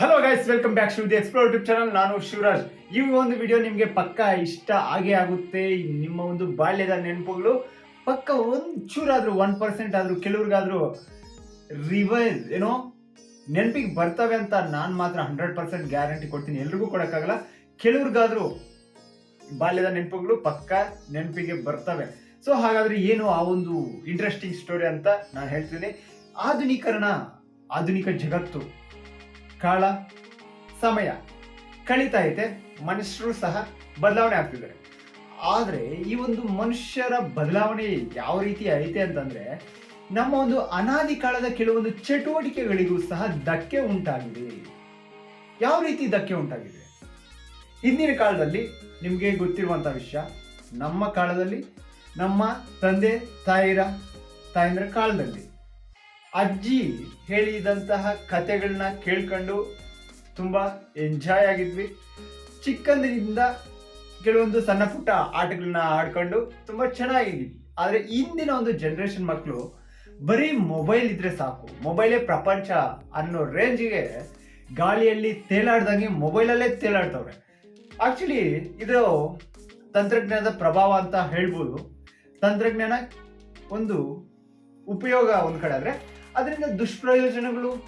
Hello guys welcome back to the explore YouTube channel ನಾನು ಶಿವರಾಜ್. ಈ ಒಂದು ವಿಡಿಯೋ ನಿಮಗೆ ಪಕ್ಕ ಇಷ್ಟ ಆಗೇ ಆಗುತ್ತೆ. ನಿಮ್ಮ ಒಂದು ಬಾಲ್ಯದ ನೆನಪುಗಳು ಪಕ್ಕ ಒಂಚೂರಾದರೂ ಒನ್ ಪರ್ಸೆಂಟ್ ಆದರೂ, ಕೆಲವ್ರಿಗಾದ್ರೂ ರಿವೈಸ್ ಏನೋ ನೆನಪಿಗೆ ಬರ್ತವೆ ಅಂತ ನಾನು ಮಾತ್ರ ಹಂಡ್ರೆಡ್ ಪರ್ಸೆಂಟ್ ಗ್ಯಾರಂಟಿ ಕೊಡ್ತೀನಿ. ಎಲ್ರಿಗೂ ಕೊಡೋಕ್ಕಾಗಲ್ಲ. ಕೆಲವ್ರಿಗಾದ್ರೂ ಬಾಲ್ಯದ ನೆನಪುಗಳು ಪಕ್ಕ ನೆನಪಿಗೆ ಬರ್ತವೆ. ಸೊ ಹಾಗಾದರೆ ಏನು ಆ ಒಂದು ಇಂಟ್ರೆಸ್ಟಿಂಗ್ ಸ್ಟೋರಿ ಅಂತ ನಾನು ಹೇಳ್ತೀನಿ ಆಧುನೀಕರಣ, ಆಧುನಿಕ ಜಗತ್ತು. ಕಾಲ ಸಮಯ. ಕಳೀತಾ ಐತೆ, ಮನುಷ್ಯರು ಸಹ ಬದಲಾವಣೆ ಆಗ್ತಿದ್ದಾರೆ. ಆದರೆ ಈ ಒಂದು ಮನುಷ್ಯರ ಬದಲಾವಣೆ ಯಾವ ರೀತಿ ಐತೆ ಅಂತಂದರೆ, ನಮ್ಮ ಒಂದು ಅನಾದಿ ಕಾಲದ ಕೆಲವೊಂದು ಚಟುವಟಿಕೆಗಳಿಗೂ ಸಹ ಧಕ್ಕೆ ಉಂಟಾಗಿದೆ. ಯಾವ ರೀತಿ ಧಕ್ಕೆ ಉಂಟಾಗಿದೆ? ಹಿಂದಿನ ಕಾಲದಲ್ಲಿ ನಿಮಗೆ ಗೊತ್ತಿರುವಂಥ ವಿಷಯ, ನಮ್ಮ ಕಾಲದಲ್ಲಿ, ನಮ್ಮ ತಂದೆ, ತಾಯಿರ, ತಾಯಂದ್ರ ಕಾಲದಲ್ಲಿ. ಅಜ್ಜಿ ಹೇಳಿದಂತಹ ಕತೆಗಳನ್ನ ಕೇಳ್ಕೊಂಡು ತುಂಬ ಎಂಜಾಯ್ ಆಗಿದ್ವಿ. ಚಿಕ್ಕಂದಿನಿಂದ ಕೆಲವೊಂದು ಸಣ್ಣ ಪುಟ್ಟ ಆಟಗಳನ್ನ ಆಡ್ಕೊಂಡು ತುಂಬ ಚೆನ್ನಾಗಿದ್ವಿ. ಆದರೆ ಇಂದಿನ ಒಂದು ಜನ್ರೇಷನ್ ಮಕ್ಕಳು ಬರೀ ಮೊಬೈಲ್ ಇದ್ರೆ ಸಾಕು. ಮೊಬೈಲೇ ಪ್ರಪಂಚ ಅನ್ನೋ ರೇಂಜಿಗೆ ಗಾಳಿಯಲ್ಲಿ ತೇಲಾಡ್ದಂಗೆ ಮೊಬೈಲಲ್ಲೇ ತೇಲಾಡ್ತವ್ರೆ. ಆಕ್ಚುಲಿ ಇದು ತಂತ್ರಜ್ಞಾನದ ಪ್ರಭಾವ ಅಂತ ಹೇಳ್ಬೋದು. ತಂತ್ರಜ್ಞಾನ ಒಂದು ಉಪಯೋಗ ಒಂದು ಕಡೆ ಆದರೆ, ಅದರಿಂದ ದುಷ್ಪ್ರಯೋಜನಗಳು,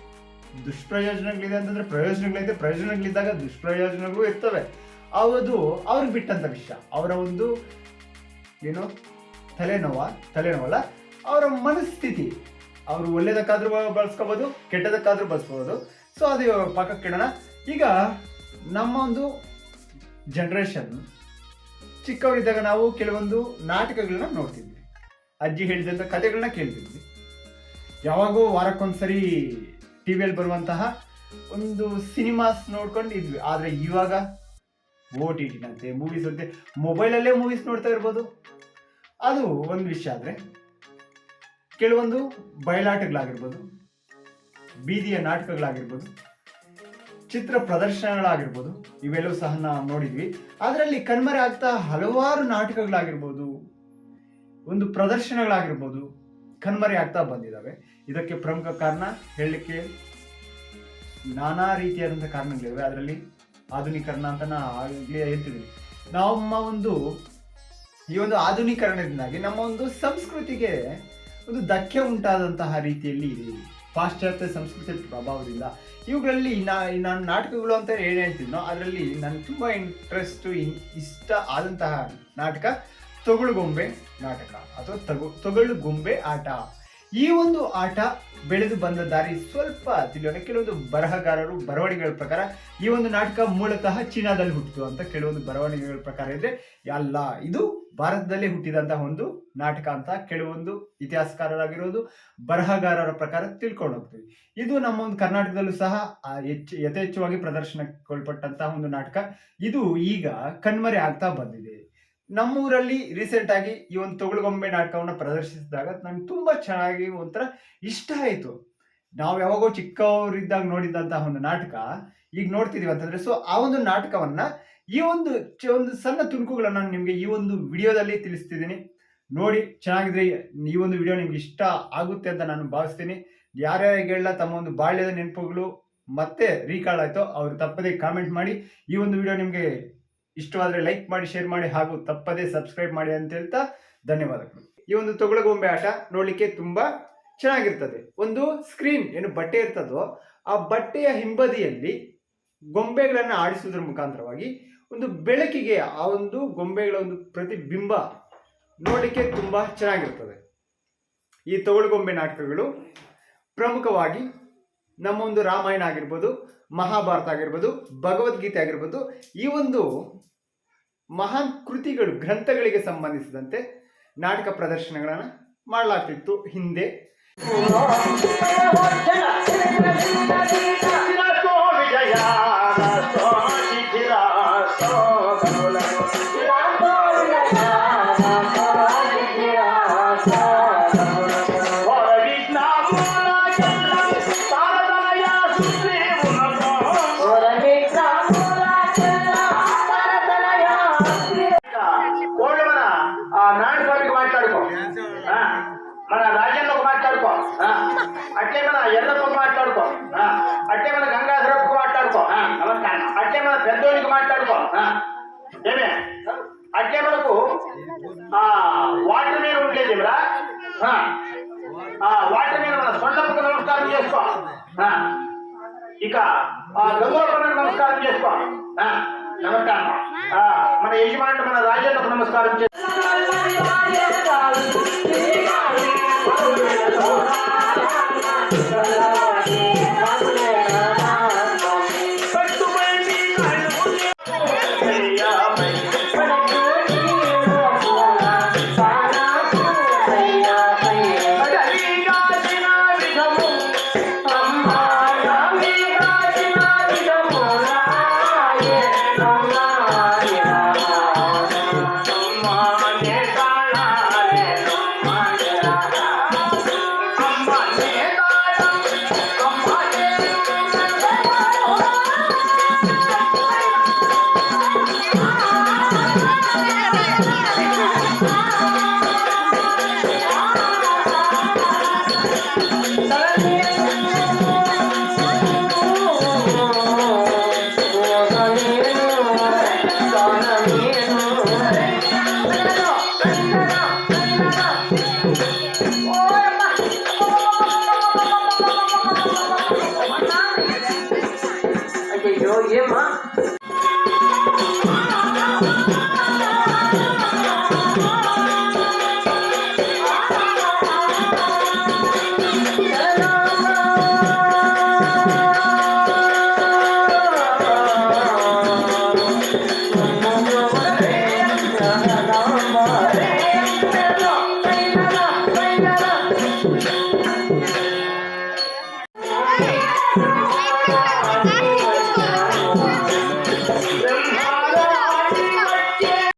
ದುಷ್ಪ್ರಯೋಜನಗಳಿದೆ ಅಂತಂದ್ರೆ ಪ್ರಯೋಜನಗಳಿದೆ, ಪ್ರಯೋಜನಗಳಿದ್ದಾಗ ದುಷ್ಪ್ರಯೋಜನಗಳು ಇರ್ತವೆ. ಅದು ಅವ್ರಿಗೆ ಬಿಟ್ಟಂತ ವಿಷಯ. ಅವರ ಒಂದು ಏನು? ತಲೆನೋವ, ತಲೆನೋವಲ್ಲ ಅವರ ಮನಸ್ಥಿತಿ. ಅವರು ಒಳ್ಳೇದಕ್ಕಾದ್ರೂ ಬಳಸ್ಕೋಬೋದು, ಕೆಟ್ಟದಕ್ಕಾದ್ರೂ ಬಳಸ್ಕೋಬೋದು. ಸೊ ಅದು ಪಕ್ಕಕ್ಕೆ ಇಡೋಣ ಈಗ ನಮ್ಮ ಒಂದು ಜನ್ರೇಷನ್ ಚಿಕ್ಕವರಿದ್ದಾಗ ನಾವು ಕೆಲವೊಂದು ನಾಟಕಗಳನ್ನ ನೋಡ್ತಿದ್ವಿ. ಅಜ್ಜಿ ಹೇಳಿದಂಥ ಕಥೆಗಳನ್ನ ಕೇಳ್ತಿದ್ವಿ. ಯಾವಾಗೋ ವಾರಕ್ಕೊಂದ್ಸರಿ ಟಿ ವಿಯಲ್ಲಿ ಬರುವಂತಹ ಒಂದು ಸಿನಿಮಾಸ್ ನೋಡ್ಕೊಂಡು ಇದ್ವಿ. ಆದರೆ ಇವಾಗ ಓ ಟಿ ಟಿನಂತೆ ಮೂವೀಸ್ ಅಂತೆ ಮೊಬೈಲಲ್ಲೇ ಮೂವೀಸ್ ನೋಡ್ತಾ ಇರ್ಬೋದು. ಅದು ಒಂದು ವಿಷಯ ಆದರೆ, ಕೆಲವೊಂದು ಬಯಲಾಟಗಳಾಗಿರ್ಬೋದು, ಬೀದಿಯ ನಾಟಕಗಳಾಗಿರ್ಬೋದು, ಚಿತ್ರ ಪ್ರದರ್ಶನಗಳಾಗಿರ್ಬೋದು, ಇವೆಲ್ಲವೂ ಸಹ ನಾವು ನೋಡಿದ್ವಿ. ಅದರಲ್ಲಿ ಕಣ್ಮರೆ ಆಗ್ತಾ ಹಲವಾರು ನಾಟಕಗಳಾಗಿರ್ಬೋದು. ಒಂದು ಪ್ರದರ್ಶನಗಳಾಗಿರ್ಬೋದು ಕಣ್ಮರೆ ಆಗ್ತಾ ಬಂದಿದ್ದಾವೆ. ಇದಕ್ಕೆ ಪ್ರಮುಖ ಕಾರಣ ಹೇಳಲಿಕ್ಕೆ ನಾನಾ ರೀತಿಯಾದಂಥ ಕಾರಣಗಳಿವೆ. ಅದರಲ್ಲಿ ಆಧುನೀಕರಣ ಅಂತ ನಾ ಆಗಲೇ ಹೇಳ್ತಿದ್ದೀನಿ. ನಮ್ಮ ಒಂದು ಈ ಒಂದು ಆಧುನೀಕರಣದಿಂದಾಗಿ ನಮ್ಮ ಒಂದು ಸಂಸ್ಕೃತಿಗೆ ಒಂದು ಧಕ್ಕೆ ಉಂಟಾದಂತಹ ರೀತಿಯಲ್ಲಿ ಪಾಶ್ಚಾತ್ಯ ಸಂಸ್ಕೃತಿಯ ಪ್ರಭಾವದಿಂದ ಇವುಗಳಲ್ಲಿ ನಾ ನಾನು ನಾಟಕಗಳು ಅಂತ ಏನು ಹೇಳ್ತಿದ್ನೋ ಅದರಲ್ಲಿ ನನಗೆ ತುಂಬ ಇಂಟ್ರೆಸ್ಟ್ ಇಷ್ಟ ಆದಂತಹ ನಾಟಕ ತೊಗಳುಗೊಂಬೆ ನಾಟಕ ಅಥವಾ ತಗು, ತೊಗಳು ಗೊಂಬೆ ಆಟ. ಈ ಒಂದು ಆಟ ಬೆಳೆದು ಬಂದ ದಾರಿ ಸ್ವಲ್ಪ ತಿಳಿಯೋಣ. ಕೆಲವೊಂದು ಬರಹಗಾರರು ಬರವಣಿಗೆಗಳ ಪ್ರಕಾರ ಈ ಒಂದು ನಾಟಕ ಮೂಲತಃ ಚೀನಾದಲ್ಲಿ ಹುಟ್ಟಿತು ಅಂತ ಕೆಲವೊಂದು ಬರವಣಿಗೆಗಳ ಪ್ರಕಾರ ಇದೆ ಅಲ್ಲ, ಇದು ಭಾರತದಲ್ಲೇ ಹುಟ್ಟಿದಂತಹ ಒಂದು ನಾಟಕ ಅಂತ ಕೆಲವೊಂದು ಇತಿಹಾಸಕಾರರಾಗಿರೋದು ಬರಹಗಾರರ ಪ್ರಕಾರ ತಿಳ್ಕೊಂಡು ಹೋಗ್ತೀವಿ. ಇದು ನಮ್ಮ ಒಂದು ಕರ್ನಾಟಕದಲ್ಲೂ ಸಹ ಹೆಚ್ಚು, ಯಥೇಚ್ಛವಾಗಿ ಪ್ರದರ್ಶನಕ್ಕೊಳ್ಪಟ್ಟಂತಹ ಒಂದು ನಾಟಕ. ಇದು ಈಗ ಕಣ್ಮರೆ ಆಗ್ತಾ ಬಂದಿದೆ. ನಮ್ಮೂರಲ್ಲಿ ರೀಸೆಂಟ್ ಆಗಿ ಈ ಒಂದು ತೊಗಳುಗೊಂಬೆ ನಾಟಕವನ್ನು ಪ್ರದರ್ಶಿಸಿದಾಗ ನಂಗೆ ತುಂಬಾ ಚೆನ್ನಾಗಿ ಒಂಥರ ಇಷ್ಟ ಆಯಿತು. ನಾವು ಯಾವಾಗೋ ಚಿಕ್ಕವರಿದ್ದಾಗ ನೋಡಿದಂತಹ ಒಂದು ನಾಟಕ, ಈಗ ನೋಡ್ತಿದೀವಿ ಅಂತಂದ್ರೆ ಸೊ ಆ ಒಂದು ನಾಟಕವನ್ನ ಈ ಒಂದು ಒಂದು ಸಣ್ಣ ತುಣುಕುಗಳನ್ನ ನಾನು ನಿಮಗೆ ಈ ಒಂದು ವಿಡಿಯೋದಲ್ಲಿ ತಿಳಿಸ್ತಿದ್ದೀನಿ. ನೋಡಿ, ಚೆನ್ನಾಗಿದ್ರೆ ಈ ಒಂದು ವಿಡಿಯೋ ನಿಮ್ಗೆ ಇಷ್ಟ ಆಗುತ್ತೆ ಅಂತ ನಾನು ಭಾವಿಸ್ತೀನಿ. ಯಾರ್ಯಾರಿಗೆಲ್ಲ ತಮ್ಮ ಒಂದು ಬಾಲ್ಯದ ನೆನಪುಗಳು ಮತ್ತೆ ರೀಕಾಲ್ ಆಯ್ತೋ ಅವ್ರು ತಪ್ಪದೇ ಕಾಮೆಂಟ್ ಮಾಡಿ ಈ ಒಂದು ವಿಡಿಯೋ ನಿಮಗೆ ಇಷ್ಟವಾದ್ರೆ ಲೈಕ್ ಮಾಡಿ ಶೇರ್ ಮಾಡಿ ಹಾಗೂ ತಪ್ಪದೇ ಸಬ್ಸ್ಕ್ರೈಬ್ ಮಾಡಿ ಅಂತ ಹೇಳ್ತಾ ಧನ್ಯವಾದಗಳು. ಈ ಒಂದು ತೊಗಲಗೊಂಬೆ ಆಟ ನೋಡಲಿಕ್ಕೆ ತುಂಬ ಚೆನ್ನಾಗಿರ್ತದೆ. ಒಂದು ಸ್ಕ್ರೀನ್ ಏನು ಬಟ್ಟೆ ಇರ್ತದೋ ಆ ಬಟ್ಟೆಯ ಹಿಂಬದಿಯಲ್ಲಿ ಗೊಂಬೆಗಳನ್ನು ಆಡಿಸುವುದರ ಮುಖಾಂತರವಾಗಿ ಒಂದು ಬೆಳಕಿಗೆ ಆ ಒಂದು ಗೊಂಬೆಗಳ ಒಂದು ಪ್ರತಿಬಿಂಬ ನೋಡಲಿಕ್ಕೆ ತುಂಬ ಚೆನ್ನಾಗಿರ್ತದೆ. ಈ ತೊಗಳುಗೊಂಬೆ ನಾಟಕಗಳು ಪ್ರಮುಖವಾಗಿ ನಮ್ಮ ಒಂದು ರಾಮಾಯಣ ಆಗಿರ್ಬೋದು, ಮಹಾಭಾರತ ಆಗಿರ್ಬೋದು, ಭಗವದ್ಗೀತೆ ಆಗಿರ್ಬೋದು, ಈ ಒಂದು ಮಹಾನ್ ಕೃತಿಗಳು, ಗ್ರಂಥಗಳಿಗೆ ಸಂಬಂಧಿಸಿದಂತೆ ನಾಟಕ ಪ್ರದರ್ಶನಗಳನ್ನು ಮಾಡಲಾಗ್ತಿತ್ತು ಹಿಂದೆ. మన రాజన్న మాట్లాడుకో అట్లే మన ఎర్రప్ప మాట్లాడుకో అట్లే మన గంగాధరప్పకు మాట్లాడుకో నమస్కారం. అట్లే మన పెద్దోడికి మాట్లాడుకో ఏమే? అట్లే మనకు ఆ వాటర్ మీద ఉండేది ఆ? వాటర్ మీద మన సొంతకు నమస్కారం చేసుకో. ఇక గంగోపన్నకు నమస్కారం చేసుకో. మన యజమానికి మన రాజ్యాలకు నమస్కారం చేస్తాం